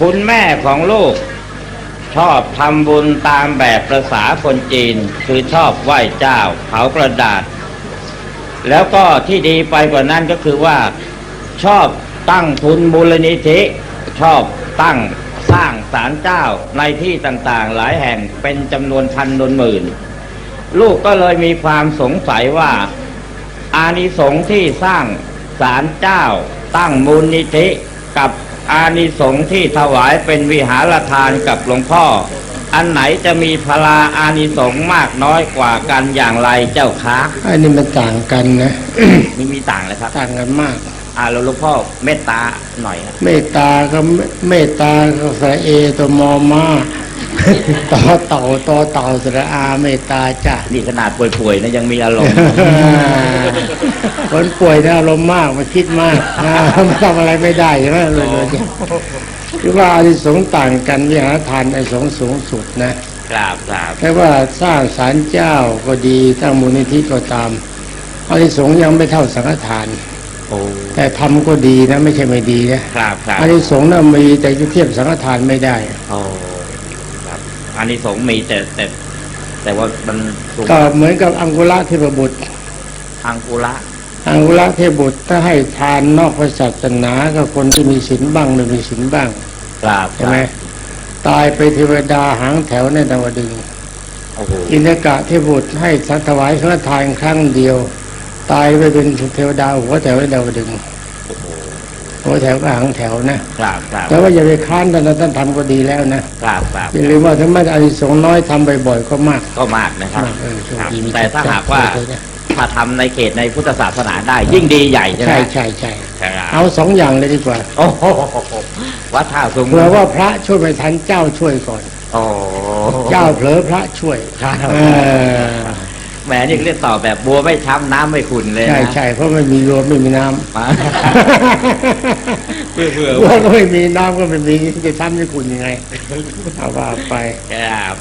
คุณแม่ของลูก ชอบทำบุญตามแบบประษาคนจีน คือชอบไหว้เจ้าเผากระดาษ แล้วก็ที่ดีไปกว่านั้นก็คือว่า ชอบตั้งทุนมูลนิธิ ชอบตั้งสร้างศาลเจ้าในที่ต่างๆ หลายแห่งเป็นจำนวนพันนวนหมื่น ลูกก็เลยมีความสงสัยว่า อานิสงส์ที่สร้างศาลเจ้า ตั้งมูลนิธิกับ อานิสงส์ที่ถวายเป็นวิหารทานกับหลวงพ่อ อันไหนจะมีพลาอานิสงส์มากน้อยกว่ากันอย่างไรเจ้าคะอันนี้มันต่างกันนะมีมีต่างเลยครับ ต่างกันมากอ่าแล้วหลวงพ่อเมตตาหน่อยนะเมตตาก็เมตตาก็สระเอตัวมอมา ต่อเต่าต่อเต่าสระอาเมตตาจ้ะนี่ขนาดป่วยๆนะยังมีอารมณ์ คนป่วยนะอารมณ์มากมันคิดมากอ่ามันทำอะไรไม่ได้ใช่ไหมเลยเลยคือว่าอานิสงส์ต่างกันวิหารทานอานิสงส์สูงสุดนะครับครับแต่ว่าสร้างศาลเจ้าก็ดีตั้งมูลนิธิก็ตามอานิสงส์ยังไม่เท่าสังฆทานโอ้แต่ทำก็ดีนะ ไม่ใช่ไม่ดีนะครับครับอานิสงส์น่ะมีแต่จะเทียบสังฆทานไม่ได้โอ้ครับอานิสงส์มีแต่แต่ แต่ว่ามันสูงก็เหมือนกับอังกุระเทพบุตร อังกุระอังกุระเทพบุตรถ้าให้ทานนอกพระศาสนาก็คนที่มีศีลบ้างไม่มีศีลบ้างครับใช่ไหมตายไปเทวดาหางแถวในดาวดึงส์โอ้โหอินทกะเทพบุตรให้สัถวายสังฆทานครั้งเดียว ตายไปเป็นเทวดาหัวแถวในดาวดึงส์โอ้โหหัวแถวก็หางแถวนะครับครับแต่ว่าอย่าไปค้านท่านนะท่านทำก็ดีแล้วนะครับครับอย่าลืมว่าถ้าไม่อานิสงส์น้อยทำบ่อยๆก็มากก็มากนะครับมากเออโชคครับดีมีแต่ถ้าจัดหากว่าจัดเลยนะถ้าทำในเขตในพุทธศาสนาได้ ยิ่งดีใหญ่ใช่ไหมใช่ใช่ใช่ครับเอาสองอย่างเลยดีกว่าโอ้โหวัดท่าสูงเผื่อว่าพระช่วยไม่ทันเจ้าช่วยก่อนโอ้เจ้าเผลอพระช่วยครับเออ แหมนี่เรียกต่อบแบบบัวไม่ช้ำน้ำไม่ขุ่นเลยนะใช่ใช่เพราะไม่มีรวมไม่มีน้มาเพื่อเพื่อำวัวก็ไม่มีน้ำก็ไม่มีจะทำให้คุณยังไงเอาว่าไปครับ